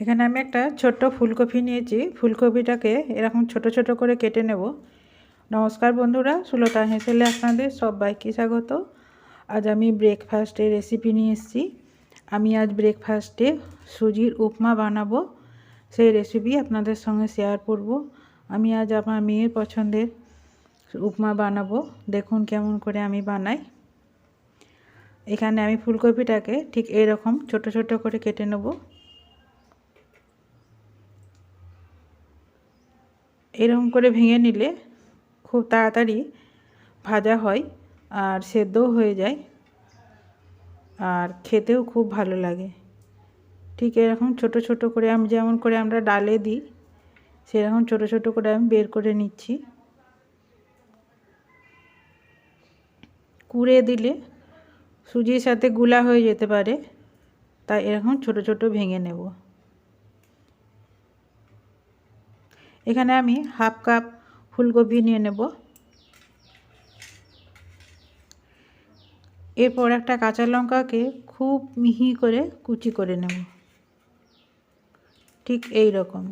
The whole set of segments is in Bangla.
এখানে আমি একটা ছোট্ট ফুলকপি নিয়েছি। ফুলকপিটাকে এরকম ছোট ছোট করে কেটে নেব। নমস্কার বন্ধুরা, সুলতা হেসেলে আপনাদের সবাইকে স্বাগত। আজ আমি ব্রেকফাস্টে রেসিপি নিয়ে এসেছি। আমি আজ ব্রেকফাস্টে সুজির উপমা বানাবো। সেই রেসিপি আপনাদের সঙ্গে শেয়ার করব। আমি আজ আমার মেয়ের পছন্দের উপমা বানাবো। দেখুন কেমন করে আমি বানাই। এখানে আমি ফুলকপিটাকে ঠিক এরকম ছোট ছোট করে কেটে নেব। এরকম করে ভেঙে নিলে খুব তাড়াতাড়ি ভাজা হয় আর সেদ্ধও হয়ে যায় আর খেতেও খুব ভালো লাগে। ঠিক এরকম ছোট ছোট করে আমি যেমন করে আমরা ডালে দিই, সেরকম ছোট ছোট করে আমি বের করে নিচ্ছি। কুড়ে দিলে সুজির সাথে গুলা হয়ে যেতে পারে, তাই এরকম ছোট ছোট ভেঙে নেব। এখানে আমি হাফ কাপ ফুলকপি নিয়ে নেব। এরপর একটা কাঁচা লঙ্কাকে খুব মিহি করে কুচি করে নেব। ঠিক এই রকম।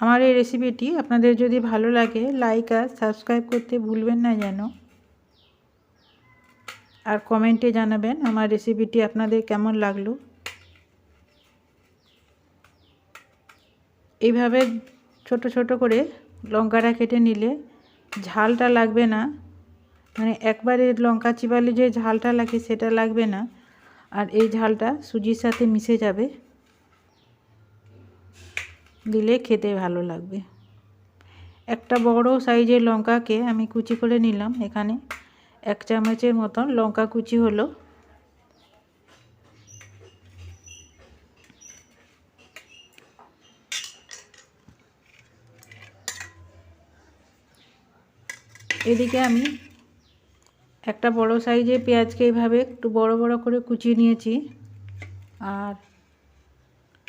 আমার এই রেসিপিটি আপনাদের যদি ভালো লাগে, লাইক আর সাবস্ক্রাইব করতে ভুলবেন না যেন। আর কমেন্টে জানাবেন আমার রেসিপিটি আপনাদের কেমন লাগল। এইভাবে ছোট ছোট করে লঙ্কাটা কেটে নিলে ঝালটা লাগবে না। মানে একবারে লঙ্কা চিবালে যে ঝালটা লাগে সেটা লাগবে না। আর এই ঝালটা সুজির সাথে মিশে যাবে। দিলে খেতে ভালো লাগবে। একটা বড় সাইজের লঙ্কাকে আমি কুচি করে নিলাম এখানে। এক চামচের মতন লঙ্কা কুচি হলো। এদিকে আমি একটা বড় সাইজের পেঁয়াজকে এইভাবে একটু বড় বড় করে কুচিয়ে নিয়েছি। আর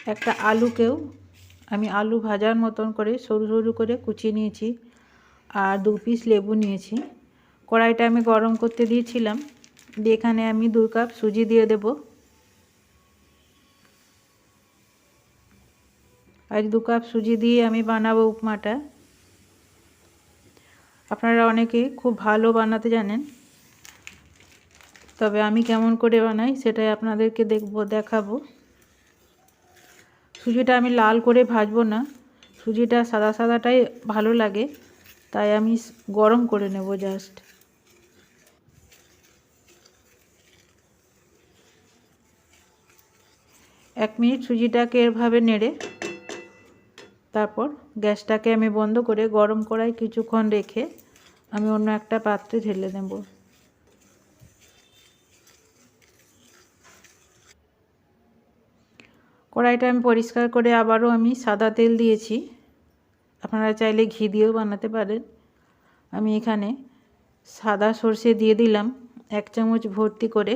একটা আলুকেও আমি আলু ভাজার মতন করে সরু সরু করে কুচিয়ে নিয়েছি। আর দু পিস লেবু নিয়েছি। কড়াইটা আমি গরম করতে দিয়েছিলাম। দিয়ে এখানে আমি দু কাপ সুজি দিয়ে দেব। আর দু কাপ সুজি দিয়ে আমি বানাবো উপমাটা। আপনারা অনেকে খুব ভালো বানাতে জানেন। তবে আমি কেমন করে বানাই সেটাই আপনাদেরকে দেখব, দেখাবো। সুজিটা আমি লাল করে ভাজবো না। সুজিটা সাদা সাদাটাই ভালো লাগে, তাই আমি গরম করে নেব জাস্ট। এক মিনিট সুজিটাকে এভাবে নেড়ে তারপর গ্যাসটাকে আমি বন্ধ করে গরম করাই কিছুক্ষণ রেখে আমি অন্য একটা পাত্রে ঢেলে নেব। কড়াইটা আমি পরিষ্কার করে আবারও আমি সাদা তেল দিয়েছি। আপনারা চাইলে ঘি দিয়েও বানাতে পারেন। আমি এখানে সাদা সর্ষে দিয়ে দিলাম এক চামচ ভর্তি করে।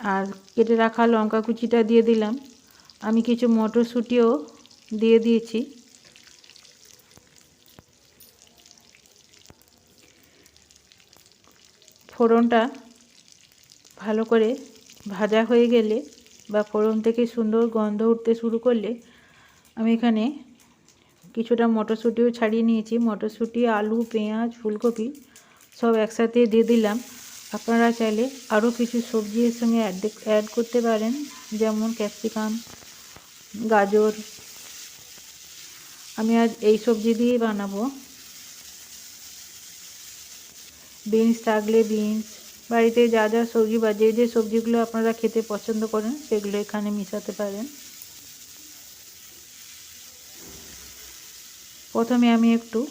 আর কেটে রাখা লঙ্কা কুচিটা দিয়ে দিলাম। আমি কিছু মটরশুঁটিও দিয়ে দিয়েছি। ফোড়নটা ভালো করে ভাজা হয়ে গেলে বা ফোড়ন থেকে সুন্দর গন্ধ উঠতে শুরু করলে আমি এখানে কিছুটা মটরশুঁটিও ছাড়িয়ে নিয়েছি। মটরশুঁটি, আলু, পেঁয়াজ, ফুলকপি সব একসাথে দিয়ে দিলাম। আপনারা চাইলে আরও কিছু সবজি এর সঙ্গে অ্যাড অ্যাড করতে পারেন, যেমন ক্যাপসিকাম গাজর। আমি আজ এই সবজি দিয়েই বানাবো। বিনস থাকলে বিনস। বাড়িতে যা যা সবজি বা যে যে সবজিগুলো আপনারা খেতে পছন্দ করেন, সেগুলো এখানে মিশাতে পারেন। প্রথমে আমি একটু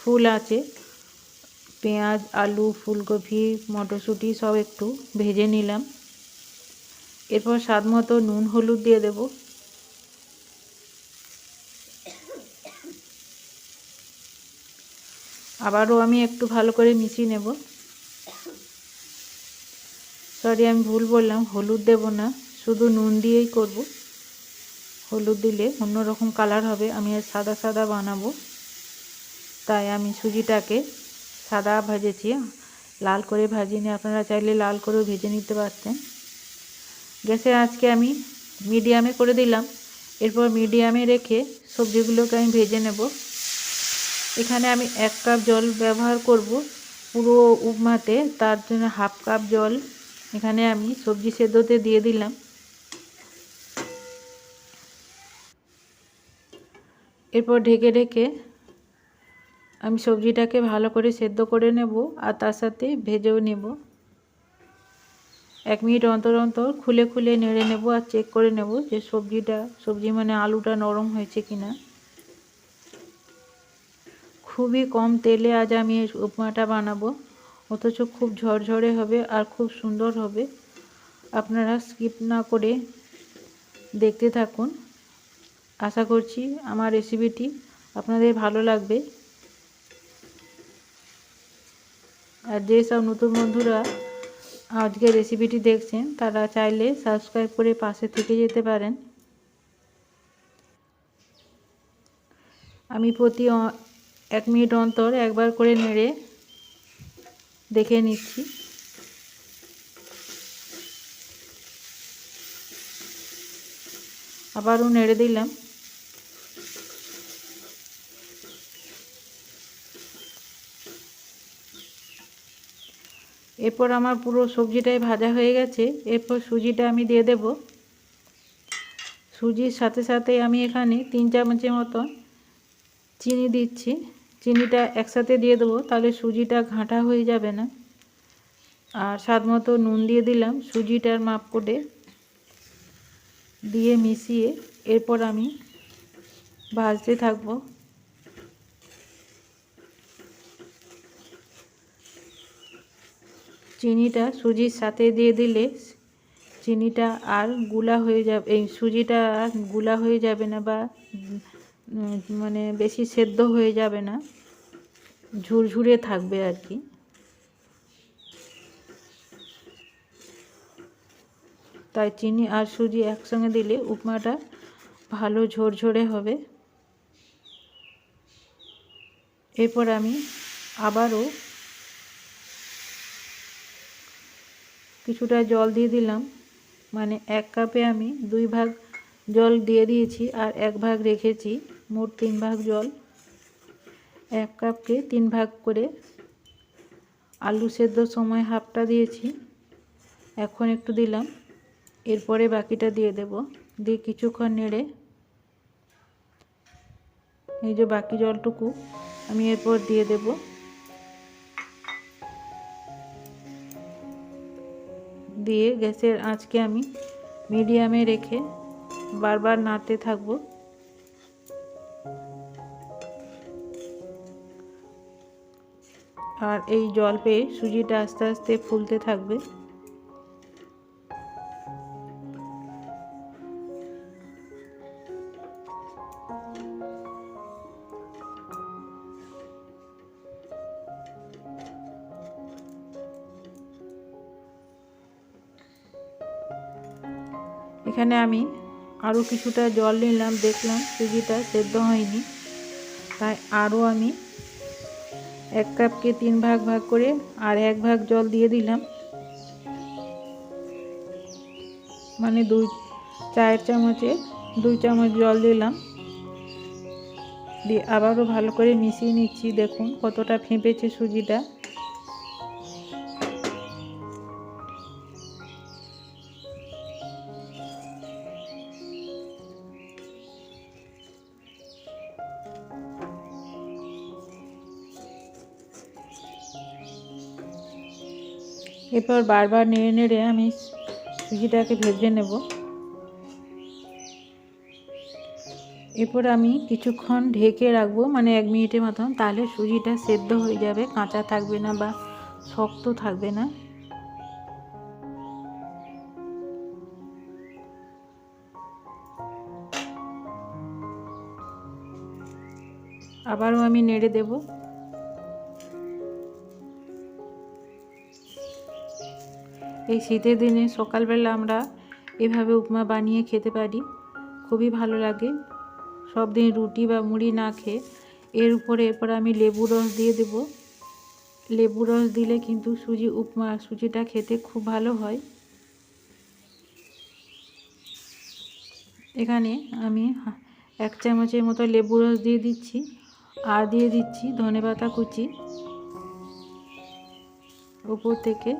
ফুল আছে, পেঁয়াজ, আলু, ফুলকপি, মটরশুঁটি সব একটু ভেজে নিলাম। এরপর স্বাদ মতো নুন, হলুদ দিয়ে দেব। আবারও আমি একটু ভালো করে মিশিয়ে নেব। সরি আমি ভুল বললাম, হলুদ দেব না, শুধু নুন দিয়েই করব। হলুদ দিলে অন্যরকম কালার হবে, আমি আর সাদা সাদা বানাবো। তাই আমি সুজিটাকে সাদা ভেজেছি, লাল করে ভাজিনি, আপনারা চাইলে লাল করেও ভেজে নিতে পারতেন। গ্যাসে আজকে আমি মিডিয়ামে করে দিলাম। এরপর মিডিয়ামে রেখে সবজিগুলোকে আমি ভেজে নেব। এখানে আমি এক কাপ জল ব্যবহার করব পুরো উপমাতে, তার জন্য হাফ কাপ জল। এখানে আমি সবজি সেদ্ধতে দিয়ে দিলাম। এরপর ঢেকে ঢেকে আমি সবজিটাকে ভালো করে সেদ্ধ করে নেব আর তার সাথে ভেজেও নেব। এক মিনিট অন্তর অন্তর খুলে খুলে নেড়ে নেব আর চেক করে নেব যে সবজিটা, সবজি মানে আলুটা নরম হয়েছে কিনা। খুবই কম তেলে আজ আমি এই উপমাটা বানাবো। অথচ খুব ঝরঝরে হবে আর খুব সুন্দর হবে। আপনারা স্কিপ না করে দেখতে থাকুন। আশা করছি আমার রেসিপিটি আপনাদের ভালো লাগবে। আর যেসব নতুন বন্ধুরা আজকে রেসিপিটি দেখছেন, তারা চাইলে সাবস্ক্রাইব করে পাশে থেকে যেতে পারেন। আমি প্রতি এক মিনিট অন্তর একবার করে নেড়ে দেখে নিচ্ছি। আবারও নেড়ে দিলাম। এরপর আমার পুরো সবজিটাই ভাজা হয়ে গেছে। এরপর সুজিটা আমি দিয়ে দেব। সুজির সাথে সাথে আমি এখানে তিন চামচের মতন চিনি দিচ্ছি। চিনিটা একসাথে দিয়ে দেবো, তাহলে সুজিটা ঘাঁটা হয়ে যাবে না। আর স্বাদ মতো নুন দিয়ে দিলাম সুজিটার মাপ করে। দিয়ে মিশিয়ে এরপর আমি ভাজতে থাকব। চিনিটা সুজির সাথে দিয়ে দিলে চিনিটা আরগুলা হয়ে যাবে, এই সুজিটা আরগুলা হয়ে যাবে না বা মানে বেশি সেদ্ধ হয়ে যাবে না। ঝুরঝুরে থাকবে আর কি। তাই চিনি আর সুজি একসঙ্গে দিলে উপমাটা ভালো ঝরঝরে হবে। এরপর আমি আবারও কিছুটা জল দিয়ে দিলাম। মানে এক কাপে আমি দুই ভাগ জল দিয়ে দিয়েছি আর এক ভাগ রেখেছি, মোট তিন ভাগ জল। এক কাপকে তিন ভাগ করে আলু সেদ্ধ সময় হাফটা দিয়েছি। এখন একটু দিলাম। এরপরে বাকিটা দিয়ে দেব। দিয়ে কিছুক্ষণ নেড়ে এই যে বাকি জলটুকু আমি এরপর দিয়ে দেবো। দিয়ে গ্যাসের আঁচকে আমি মিডিয়ামে রেখে বারবার নাড়তে থাকব। আর এই জল পেয়ে সুজিটা আস্তে আস্তে ফুলতে থাকবে। এখানে আমি আরও কিছুটা জল নিলাম, দেখলাম সুজিটা সেদ্ধ হয়নি, তাই আরও আমি এক কাপকে তিন ভাগ ভাগ করে আর এক ভাগ জল দিয়ে দিলাম। মানে দুই চায়ের চামচে দুই চামচ জল দিলাম। দিয়ে আবারও ভালো করে মিশিয়ে নিচ্ছি। দেখুন কতটা ফেঁপেছে সুজিটা। এরপর বারবার নেড়ে নেড়ে আমি সুজিটাকে ভেজে নেব। এরপর আমি কিছুক্ষণ ঢেকে রাখব মানে এক মিনিটের মতন, তাহলে সুজিটা সেদ্ধ হয়ে যাবে, কাঁচা থাকবে না বা শক্ত থাকবে না। আবারও আমি নেড়ে দেবো। এই শীতের দিনে সকালবেলা আমরা এভাবে উপমা বানিয়ে খেতে পারি। খুবই ভালো লাগে। সব দিন রুটি বা মুড়ি না খেয়ে এর উপরে এরপর আমি লেবু রস দিয়ে দেব। লেবু রস দিলে কিন্তু সুজি উপমা, সুজিটা খেতে খুব ভালো হয়। এখানে আমি এক চামচের মতো লেবু রস দিয়ে দিচ্ছি। আর দিয়ে দিচ্ছি ধনেপাতা কুচি। উপর থেকে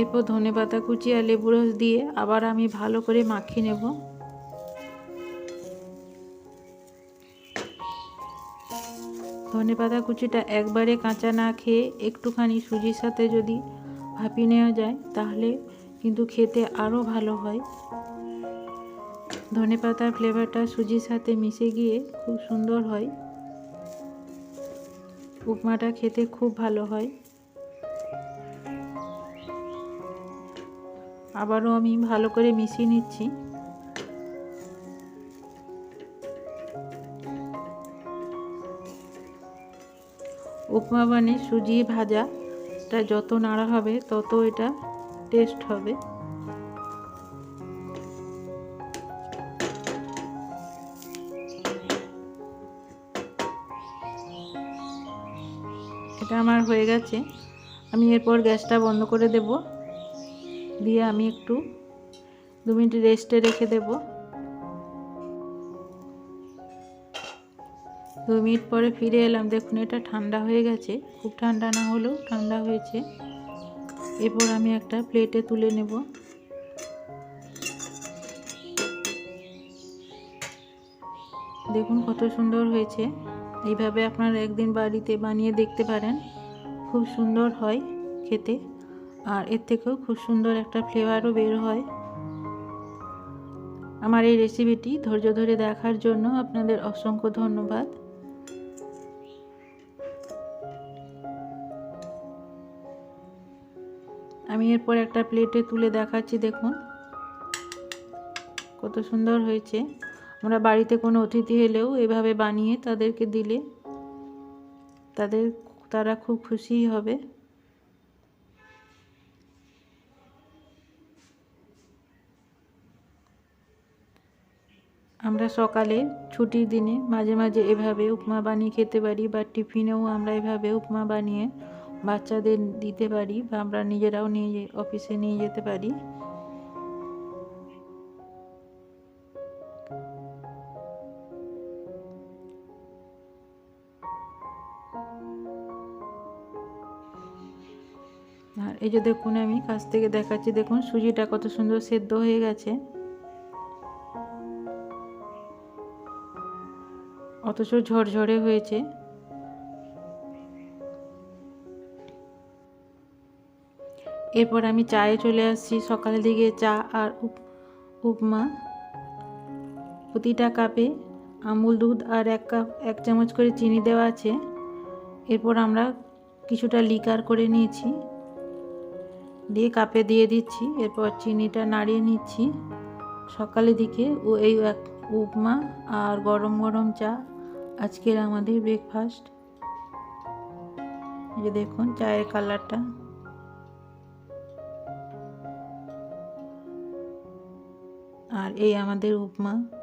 এরপর ধনেপাতা কুচি আর লেবু রস দিয়ে আবার আমি ভালো করে মাখিয়ে নেব। ধনেপাতা কুচিটা একবারে কাঁচা না খেয়ে একটুখানি সুজির সাথে যদি ভাপিয়ে নেওয়া যায়, তাহলে কিন্তু খেতে আরও ভালো হয়। ধনেপাতার ফ্লেভারটা সুজির সাথে মিশে গিয়ে খুব সুন্দর হয়। উপমাটা খেতে খুব ভালো হয়। আবারও আমি ভালো করে মিশিয়ে নিচ্ছি। উপমা মানে সুজি ভাজাটা যত নাড়া হবে তত এটা টেস্ট হবে। এটা আমার হয়ে গেছে। আমি এরপর গ্যাসটা বন্ধ করে দেব। দিয়ে আমি একটু দু মিনিট রেস্টে রেখে দেব। দু মিনিট পরে ফিরে এলাম। দেখুন, এটা ঠান্ডা হয়ে গেছে। খুব ঠান্ডা না হলেও ঠান্ডা হয়েছে। এরপর আমি একটা প্লেটে তুলে নেব। দেখুন, কত সুন্দর হয়েছে। এইভাবে আপনারা একদিন বাড়িতে বানিয়ে দেখতে পারেন। খুব সুন্দর হয় খেতে। আর এর থেকেও খুব সুন্দর একটা ফ্লেভারও বের হয়। আমার এই রেসিপিটি ধৈর্য ধরে দেখার জন্য আপনাদের অসংখ্য ধন্যবাদ। আমি এরপর একটা প্লেটে তুলে দেখাচ্ছি, দেখুন। কত সুন্দর হয়েছে। আমরা বাড়িতে কোনো অতিথি এলেও এভাবে বানিয়ে তাদেরকে দিলে তাদের, তারা খুব খুশি হবে। আমরা সকালে ছুটির দিনে মাঝে মাঝে এভাবে উপমা বানিয়ে খেতে পারি বা টিফিনেও আমরা এভাবে উপমা বানিয়ে বাচ্চাদের দিতে পারি বা আমরা নিজেরাও নিয়ে অফিসে নিয়ে যেতে পারি। আর এই যে দেখুন আমি কাছ থেকে দেখাচ্ছি, দেখুন সুজিটা কত সুন্দর সেদ্ধ হয়ে গেছে। অথচ ঝরঝরে হয়েছে। এরপর আমি চায়ে চলে আসছি। সকালের দিকে চা আর উপ- উপমা। প্রতিটা কাপে আমুল দুধ আর এক কাপ, এক চামচ করে চিনি দেওয়া আছে। এরপর আমরা কিছুটা লিকার করে নিয়েছি। দিয়ে কাপে দিয়ে দিচ্ছি। এরপর চিনিটা নাড়িয়ে নিচ্ছি। সকালের দিকে ও এই এক উপমা আর গরম গরম চা আজকের আমাদের ব্রেকফাস্ট যে দেখুন চায়ের কালারটা আর এই আমাদের উপমা।